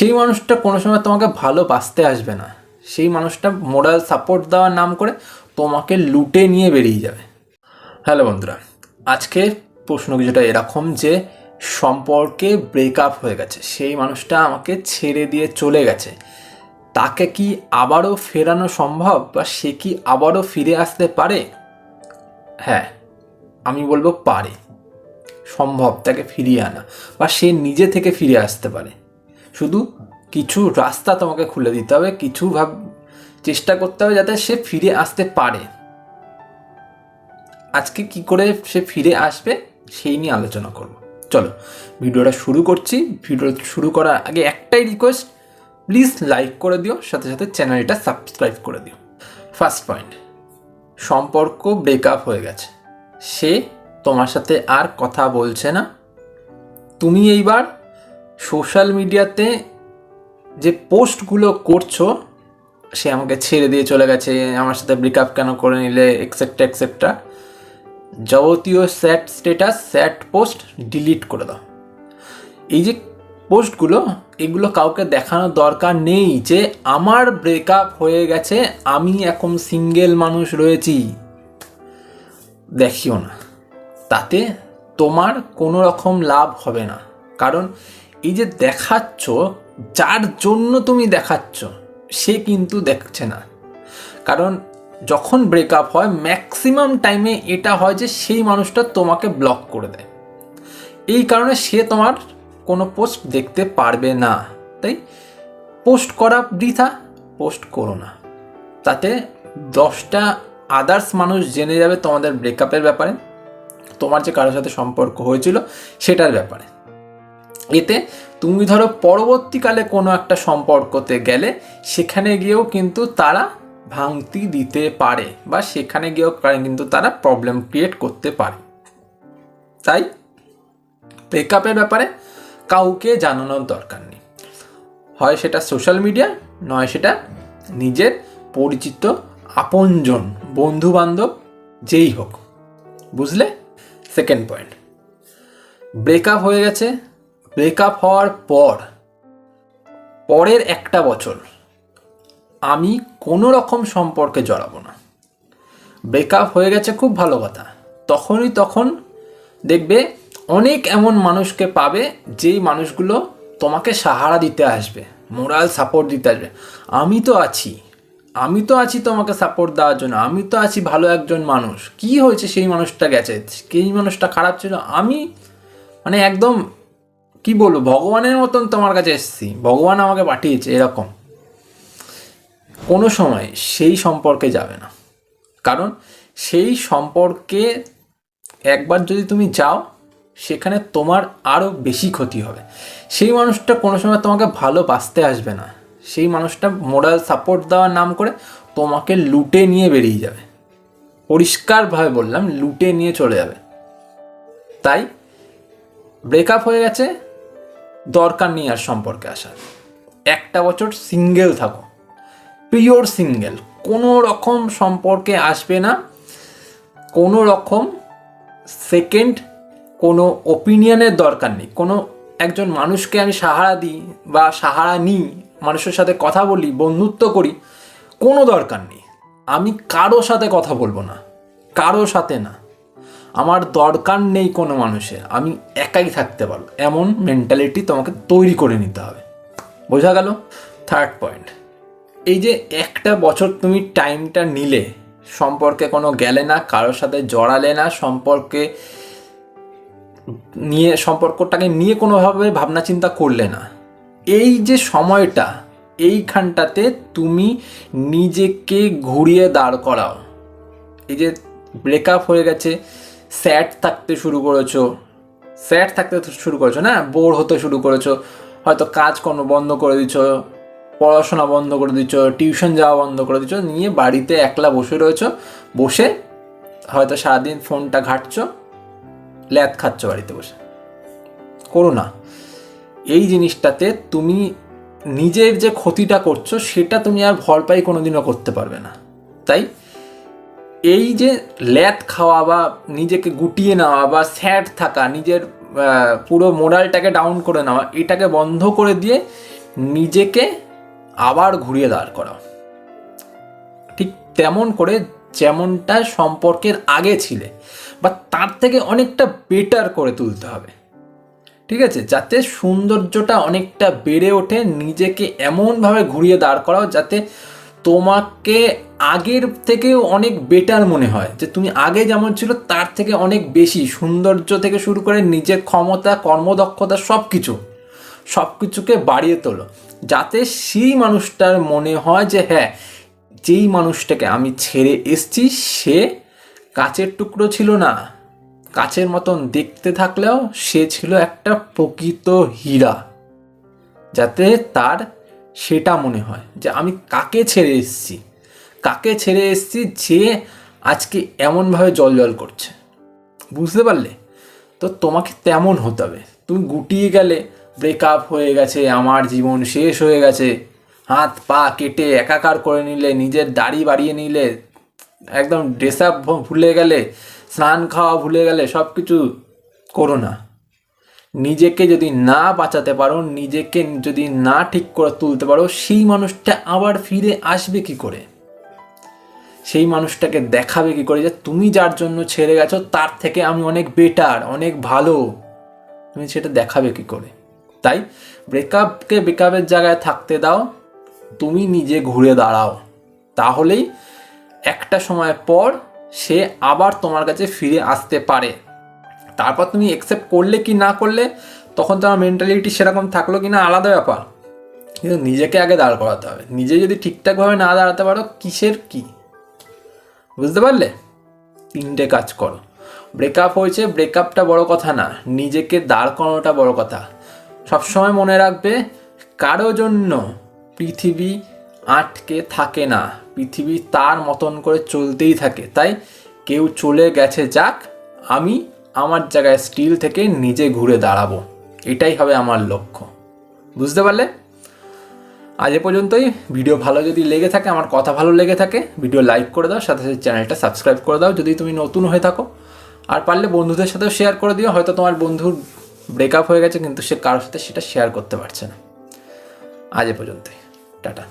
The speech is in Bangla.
সেই মানুষটা কোনো সময় তোমাকে ভালোবাসতে আসবে না। সেই মানুষটা মোরাল সাপোর্ট দেওয়ার নাম করে তোমাকে লুটে নিয়ে বেরিয়ে যাবে। হ্যালো বন্ধুরা, আজকে প্রশ্ন কিছুটা এরকম যে সম্পর্কে ব্রেকআপ হয়ে গেছে। সেই মানুষটা আমাকে ছেড়ে দিয়ে চলে গেছে। তাকে কি আবারও ফেরানো সম্ভব বা সে কি আবারও ফিরে আসতে পারে? হ্যাঁ আমি বলব পারে। সম্ভব তাকে ফিরিয়ে আনা বা সে নিজে থেকে ফিরে আসতে পারে। শুধু কিছু রাস্তা তোমাকে খুলে দিতে হবে, কিছু ভাব, চেষ্টা করতে হবে যাতে সে ফিরে আসতে পারে। আজকে কি করে সে ফিরে আসবে, সেই নিয়ে আলোচনা করব। চলো, ভিডিওটা শুরু করছি। ভিডিও শুরু করার আগে একটাই রিকোয়েস্ট প্লিজ লাইক করে দিও, সাথে সাথে চ্যানেলটা সাবস্ক্রাইব করে দিও। ফার্স্ট পয়েন্ট সম্পর্ক ব্রেকআপ হয়ে গেছে। সে তোমার সাথে আর কথা বলছে না। তুমি এইবার সোশ্যাল মিডিয়াতে যে পোস্টগুলো করছ, সে আমাকে ছেড়ে দিয়ে চলে গেছে, আমার সাথে ব্রেকআপ কেন করে নিলে এক্সেট্রা এক্সেট্রা যাবতীয় sad status sad post delete করে দাও। এই যে পোস্টগুলো, এগুলো কাউকে দেখানোর দরকার নেই যে, আমার ব্রেকআপ হয়ে গেছে, আমি এখন সিঙ্গেল মানুষ রয়েছি। দেখিও না। তাতে তোমার কোনো রকম লাভ হবে না। কারণ এই যে দেখাচ্ছ, যার জন্য তুমি দেখাচ্ছ, সে কিন্তু দেখছে না। কারণ যখন ব্রেকআপ হয় ম্যাক্সিমাম টাইমে এটা হয় যে সেই মানুষটা তোমাকে ব্লক করে দেয়। এই কারণে সে তোমার কোনো পোস্ট দেখতে পারবে না। তাই পোস্ট করা বৃথা পোস্ট করো না। তাতে দশটা আদার্স মানুষ জেনে যাবে তোমাদের ব্রেকআপের ব্যাপারে, তোমার যে কারোর সাথে সম্পর্ক হয়েছিল, সেটার ব্যাপারে। এতে তুমি ধরো পরবর্তীকালে কোনো একটা সম্পর্কতে গেলে সেখানে গিয়েও কিন্তু তারা ভাঙতি দিতে পারে বা সেখানে গিয়েও কিন্তু তারা প্রবলেম ক্রিয়েট করতে পারে। তাই ব্রেকআপের ব্যাপারে কাউকে জানানোর দরকার নেই। হয় সেটা সোশ্যাল মিডিয়া নয় সেটা নিজের পরিচিত আপনজন বন্ধু বান্ধব যেই হোক। বুঝলে? সেকেন্ড পয়েন্ট ব্রেকআপ হয়ে গেছে। ব্রেকআপ হওয়ার পর, পরের একটা বছর, আমি কোনো রকম সম্পর্কে জড়াবো না। ব্রেকআপ হয়ে গেছে খুব ভালো কথা। তখনই তখন দেখবে অনেক এমন মানুষকে পাবে, যেই মানুষগুলো তোমাকে সাহারা দিতে আসবে, মোরাল সাপোর্ট দিতে আসবে। আমি তো আছি। আমি তো আছি তোমাকে সাপোর্ট দেওয়ার জন্য। আমি তো আছি ভালো একজন মানুষ। কি হয়েছে সেই মানুষটা গেছে? সেই মানুষটা খারাপ ছিল? আমি মানে একদম কি বলব? ভগবানের মতন তোমার কাছে এসেছি। ভগবান আমাকে পাঠিয়েছে এরকম। কোনো সময় সেই সম্পর্কে যাবে না। কারণ সেই সম্পর্কে একবার যদি তুমি যাও, সেখানে তোমার আরও বেশি ক্ষতি হবে। সেই মানুষটা কোনো সময় তোমাকে ভালোবাসতে আসবে না। সেই মানুষটা মোরাল সাপোর্ট দেওয়ার নাম করে তোমাকে লুটে নিয়ে বেরিয়ে যাবে। পরিষ্কারভাবে বললাম, লুটে নিয়ে চলে যাবে। তাই ব্রেকআপ হয়ে গেছে। দরকার নেই আর সম্পর্কে আসার। একটা বছর সিঙ্গেল থাকো। পিওর সিঙ্গেল কোনো রকম সম্পর্কে আসবে না। কোনো রকম সেকেন্ড কোনো ওপিনিয়নের দরকার নেই। কোনো একজন মানুষকে আমি সাহারা দিই বা সাহারা নিই, মানুষের সাথে কথা বলি, বন্ধুত্ব করি, কোনো দরকার নেই। আমি কারও সাথে কথা বলব না। কারও সাথে না। আমার দরকার নেই কোনো মানুষের, আমি একাই থাকতে পারব। এমন মেন্টালিটি তোমাকে তৈরি করে নিতে হবে। বোঝা গেল? থার্ড পয়েন্ট এই যে একটা বছর তুমি টাইমটা নিলে, সম্পর্কে কোনো গেলে না, কারোর সাথে জড়ালে না, সম্পর্কে নিয়ে, সম্পর্কটাকে নিয়ে কোনোভাবে ভাবনা চিন্তা করলে না, এই যে সময়টা, এইখানটাতে তুমি নিজেকে ঘুরিয়ে দাঁড় করাও। এই যে ব্রেকআপ হয়ে গেছে স্যাড থাকতে শুরু করেছ। স্যাড থাকতে শুরু করেছ না? বোর হতে শুরু করেছ। হয়তো কাজকর্ম বন্ধ করে দিচ্ছ পড়াশোনা বন্ধ করে দিচ্ছ টিউশন যাওয়া বন্ধ করে দিচ্ছ নিয়ে বাড়িতে একলা বসে রয়েছো। বসে হয়তো সারাদিন ফোনটা ঘাটছো ল্যাদ খাচ্ছ বাড়িতে বসে। করো না। এই জিনিসটাতে তুমি নিজের যে ক্ষতিটা করছ, সেটা তুমি আর ভরপাই কোনোদিনও করতে পারবে না। তাই এই যে ল্যাদ খাওয়া বা নিজেকে গুটিয়ে নেওয়া বা স্যাড থাকা, নিজের পুরো মোরালটাকে ডাউন করে নেওয়া, এটাকে বন্ধ করে দিয়ে নিজেকে আবার ঘুরিয়ে দাঁড় করা ঠিক তেমন করে যেমনটা সম্পর্কের আগে ছিলে, বা তার থেকে অনেকটা বেটার করে তুলতে হবে। ঠিক আছে? যাতে সৌন্দর্যটা অনেকটা বেড়ে ওঠে, নিজেকে এমনভাবে ঘুরিয়ে দাঁড় করাও, যাতে তোমাকে আগের থেকেও অনেক বেটার মনে হয়। যে তুমি আগে যেমন ছিল, তার থেকে অনেক বেশি। সৌন্দর্য থেকে শুরু করে নিজের ক্ষমতা, কর্মদক্ষতা সব কিছু সব কিছুকে বাড়িয়ে তোলো। যাতে সেই মানুষটার মনে হয় যে হ্যাঁ যেই মানুষটাকে আমি ছেড়ে এসছি, সে কাচের টুকরো ছিল না। কাচের মতন দেখতে থাকলেও সে ছিল একটা প্রকৃত হীরা। যাতে তার সেটা মনে হয় যে আমি কাকে ছেড়ে এসেছি? কাকে ছেড়ে এসেছি যে আজকে এমনভাবে জল জল করছে? বুঝতে পারলে? তো তোমাকে তেমন হতে হবে। তুমি গুটিয়ে গেলে ব্রেকআপ হয়ে গেছে, আমার জীবন শেষ হয়ে গেছে। হাত পা কেটে একাকার করে নিলে, নিজের দাড়ি বাড়িয়ে নিলে, একদম ড্রেস আপ ভুলে গেলে, স্নান খাওয়া ভুলে গেলে সব কিছু করো না। নিজেকে যদি না বাঁচাতে পারো, নিজেকে যদি না ঠিক করে তুলতে পারো, সেই মানুষটা আবার ফিরে আসবে কি করে? সেই মানুষটাকে দেখাবে কি করে যে তুমি যার জন্য ছেড়ে গেছো, তার থেকে আমি অনেক বেটার অনেক ভালো। তুমি সেটা দেখাবে কি করে? তাই ব্রেকআপকে ব্রেকআপের জায়গায় থাকতে দাও, তুমি নিজে ঘুরে দাঁড়াও। তাহলেই একটা সময় পর সে আবার তোমার কাছে ফিরে আসতে পারে। তারপর তুমি একসেপ্ট করলে কি না করলে, তখন তোমার মেন্টালিটি সেরকম থাকল কি না আলাদা ব্যাপার। কিন্তু নিজেকে আগে দাঁড় করাতে হবে। নিজে যদি ঠিকঠাকভাবে না দাঁড়াতে পারো, কিসের কি? বুঝতে পারলে? তিনটে কাজ করো। ব্রেকআপ হয়েছে ব্রেকআপটা বড় কথা না। নিজেকে দাঁড় করানোটা বড় কথা। সবসময় মনে রাখবে, কারও জন্য পৃথিবী আটকে থাকে না। পৃথিবী তার মতন করে চলতেই থাকে। তাই কেউ চলে গেছে যাক, আমি আমার জায়গায় স্টিল থেকে নিজে ঘুরে দাঁড়াবো। এটাই হবে আমার লক্ষ্য। বুঝতে পারলে? আজ এ পর্যন্তই। ভিডিও ভালো যদি লেগে থাকে, আমার কথা ভালো লেগে থাকে, ভিডিও লাইক করে দাও, সাথে সাথে চ্যানেলটা সাবস্ক্রাইব করে দাও। যদি তুমি নতুন হয়ে থাকো, আর পারলে বন্ধুদের সাথেও শেয়ার করে দিও। হয়তো তোমার বন্ধুর ব্রেকআপ হয়ে গেছে, কিন্তু সে কারোর সাথে সেটা শেয়ার করতে পারছে না। আজ এ পর্যন্তই। টাটা।